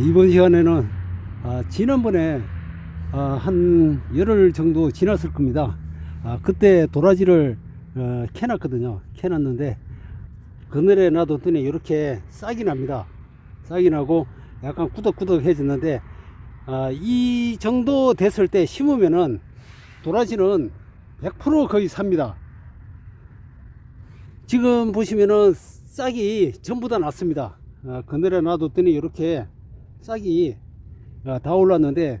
이번 시간에는 아, 지난번에 아, 한 열흘 정도 지났을 겁니다. 아, 그때 도라지를 어, 캐놨거든요. 캐놨는데 그늘에 놔뒀더니 이렇게 싹이 납니다. 싹이 나고 약간 꾸덕꾸덕해졌는데 아, 이 정도 됐을 때 심으면은 도라지는 100% 거의 삽니다. 지금 보시면은 싹이 전부 다 났습니다. 아, 그늘에 놔뒀더니 이렇게 싹이 아, 다 올랐는데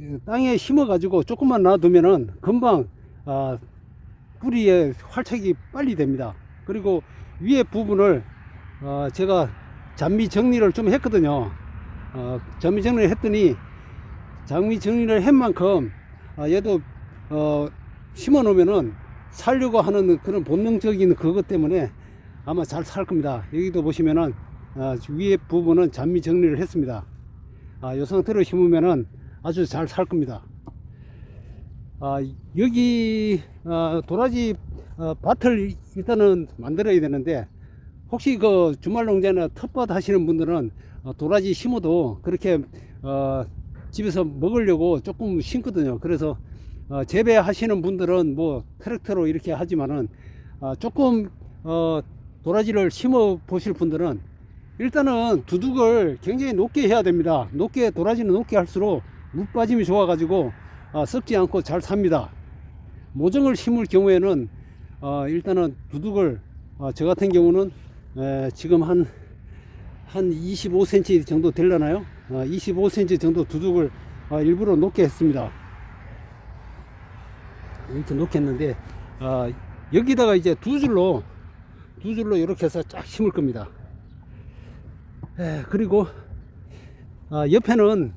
이 땅에 심어 가지고 조금만 놔두면은 금방 아, 뿌리에 활착이 빨리 됩니다. 그리고 위에 부분을 어, 제가 잔미 정리를 좀 했거든요. 어, 잔미 정리를 했더니 장미 정리를 한 만큼 아, 얘도 어, 심어 놓으면은 살려고 하는 그런 본능적인 그것 때문에 아마 잘 살 겁니다. 여기도 보시면은 아, 위에 부분은 잔미 정리를 했습니다. 아, 이 상태로 심으면은 아주 잘 살 겁니다. 아, 여기 아, 도라지 어, 밭을 일단은 만들어야 되는데 혹시 그 주말 농장이나 텃밭 하시는 분들은 어, 도라지 심어도 그렇게 어, 집에서 먹으려고 조금 심거든요. 그래서 어, 재배하시는 분들은 뭐 트랙터로 이렇게 하지만은 어, 조금 어, 도라지를 심어 보실 분들은 일단은 두둑을 굉장히 높게 해야 됩니다. 높게 도라지는 높게 할수록 물 빠짐이 좋아 가지고 어, 썩지 않고 잘 삽니다. 모종을 심을 경우에는 어, 일단은 두둑을 어, 저 같은 경우는 에, 지금 한한 25cm 정도? 어, 25cm 정도 두둑을 어, 일부러 높게 했습니다. 이렇게 놓게 했는데 어, 여기다가 이제 두 줄로 두 줄로 이렇게 해서 쫙 심을 겁니다. 에, 그리고 어, 옆에는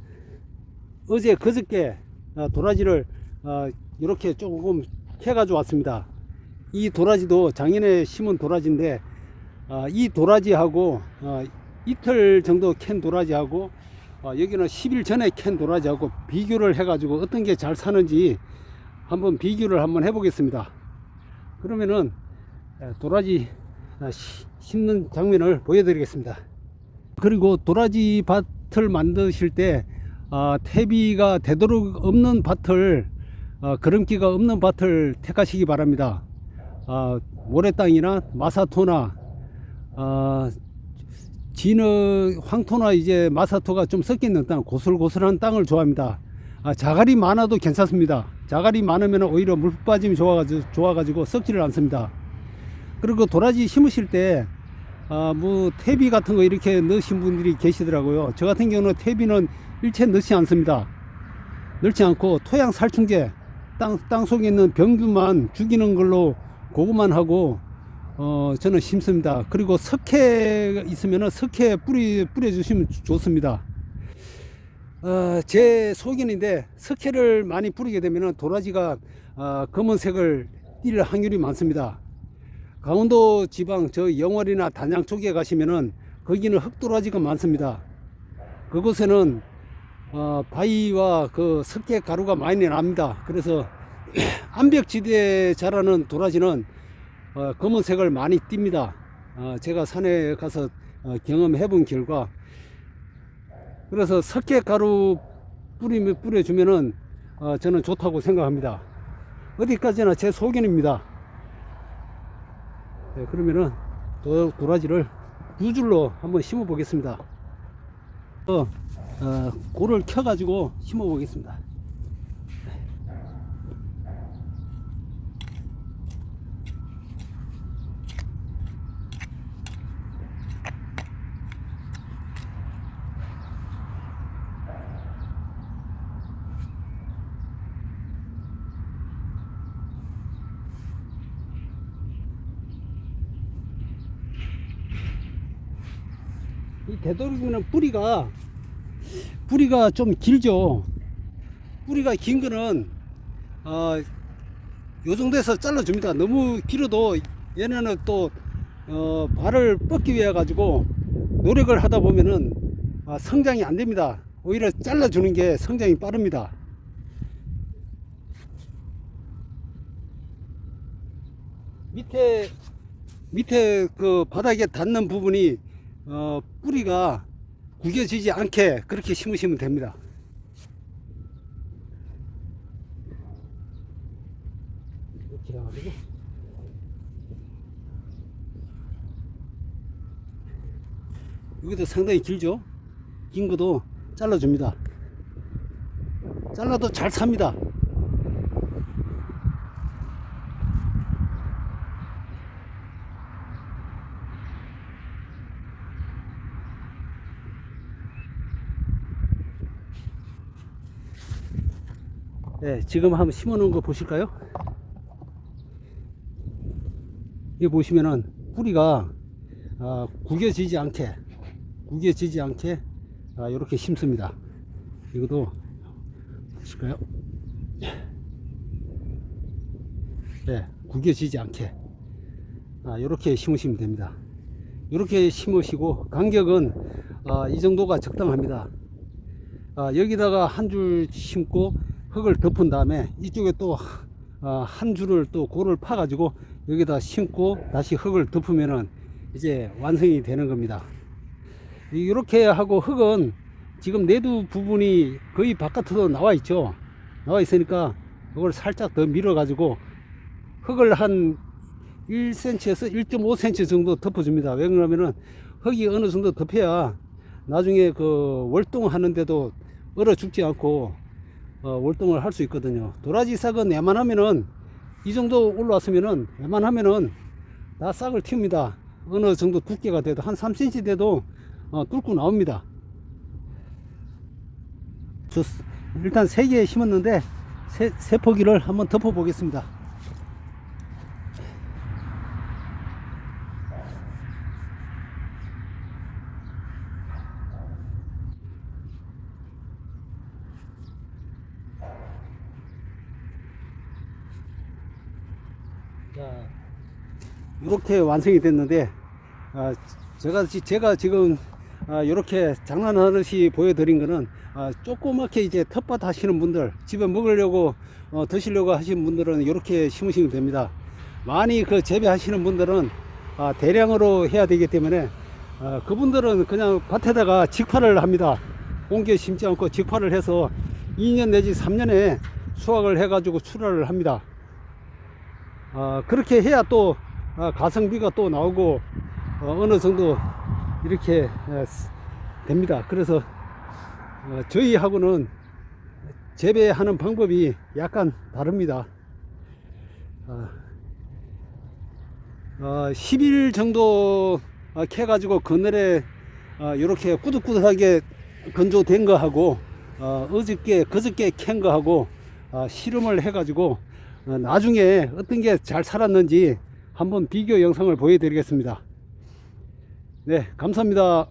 어제 그저께 어, 도라지를 어, 이렇게 조금 캐가지고 왔습니다. 이 도라지도 작년에 심은 도라지인데 어, 이 도라지하고 어, 이틀 정도 캔 도라지하고 어, 여기는 10일 전에 캔 도라지하고 비교를 해가지고 어떤 게 잘 사는지 한번 비교를 한번 해보겠습니다. 그러면은 에, 도라지 아, 시- 심는 장면을 보여드리겠습니다. 그리고 도라지 밭을 만드실 때 아, 퇴비가 되도록 없는 밭을 아, 그름기가 없는 밭을 택하시기 바랍니다. 아, 모래 땅이나 마사토나 아, 진흙 황토나 이제 마사토가 좀 섞여 있는 땅 고슬고슬한 땅을 좋아합니다. 아, 자갈이 많아도 괜찮습니다. 자갈이 많으면 오히려 물 빠짐이 좋아가지고, 좋아가지고 썩지를 않습니다. 그리고 도라지 심으실 때, 아, 뭐, 퇴비 같은 거 이렇게 넣으신 분들이 계시더라고요. 저 같은 경우는 퇴비는 일체 넣지 않습니다. 넣지 않고 토양 살충제, 땅, 땅 속에 있는 병균만 죽이는 걸로 그것만 하고, 어, 저는 심습니다. 그리고 석회 있으면은 석회 뿌리, 뿌려주시면 좋습니다. 어, 제 소견인데 석회를 많이 뿌리게 되면 도라지가 어, 검은색을 띌 확률이 많습니다. 강원도 지방 저 영월이나 단양 쪽에 가시면은 거기는 흑도라지가 많습니다. 그곳에는 어, 바위와 그 석회 가루가 많이 납니다. 그래서 암벽지대에 자라는 도라지는 어, 검은색을 많이 띱니다. 어, 제가 산에 가서 어, 경험해 본 결과 그래서 석회 가루 뿌리 뿌려주면은 어, 저는 좋다고 생각합니다. 어디까지나 제 소견입니다. 네, 그러면은 도, 도라지를 두 줄로 한번 심어 보겠습니다. 어, 어, 고를 켜 가지고 심어 보겠습니다. 되도록이면 뿌리가 뿌리가 좀 길죠. 뿌리가 긴 거는 어, 요 정도에서 잘라줍니다. 너무 길어도 얘네는 또 어, 발을 뻗기 위해 가지고 노력을 하다 보면은 아, 성장이 안 됩니다. 오히려 잘라주는 게 성장이 빠릅니다. 밑에 밑에 그 바닥에 닿는 부분이 어, 뿌리가 구겨지지 않게 그렇게 심으시면 됩니다. 여기도 상당히 길죠? 긴 것도 잘라줍니다. 잘라도 잘 삽니다. 네, 지금 한번 심어 놓은 거 보실까요? 이게 보시면은 뿌리가 아, 구겨지지 않게 구겨지지 않게 아, 이렇게 심습니다. 이것도 보실까요? 네, 구겨지지 않게 아, 이렇게 심으시면 됩니다. 이렇게 심으시고 간격은 아, 이 정도가 적당합니다. 아, 여기다가 한 줄 심고 흙을 덮은 다음에 이쪽에 또 한 줄을 또 고를 파 가지고 여기다 심고 다시 흙을 덮으면은 이제 완성이 되는 겁니다. 이렇게 하고 흙은 지금 내두 부분이 거의 바깥으로 나와 있죠. 나와 있으니까 이걸 살짝 더 밀어 가지고 흙을 한 1cm에서 1.5cm 정도 덮어줍니다. 왜 그러냐면은 흙이 어느 정도 덮여야 나중에 그 월동하는데도 얼어 죽지 않고 어, 월동을 할 수 있거든요. 도라지 싹은 웬만하면은 이 정도 올라왔으면은 웬만하면은 다 싹을 틔웁니다. 어느 정도 두께가 돼도 한 3cm 돼도 어, 뚫고 나옵니다. 좋 일단 세 개 심었는데 세, 세 포기를 한번 덮어 보겠습니다. 이렇게 완성이 됐는데, 아, 제가, 지- 제가 지금, 아, 이렇게 장난하듯이 보여드린 거는, 아, 조그맣게 이제 텃밭 하시는 분들, 집에 먹으려고, 어, 드시려고 하시는 분들은 이렇게 심으시면 됩니다. 많이 그 재배하시는 분들은, 아, 대량으로 해야 되기 때문에, 아, 그분들은 그냥 밭에다가 직파를 합니다. 옮겨 심지 않고 직파를 해서 2년 내지 3년에 수확을 해가지고 출하를 합니다. 아, 그렇게 해야 또 아, 가성비가 또 나오고 어, 느 정도 이렇게 에, 스- 됩니다. 그래서 어, 저희하고는 재배하는 방법이 약간 다릅니다. 아, 어, 10일 정도 어, 캐가지고 그늘에 어, 이렇게 꾸덕꾸덕하게 건조된 거하고 어, 어저께 그저께 캔 거하고 어, 실험을 해가지고 어, 나중에 어떤 게 잘 살았는지 한번 비교 영상을 보여드리겠습니다. 네, 감사합니다.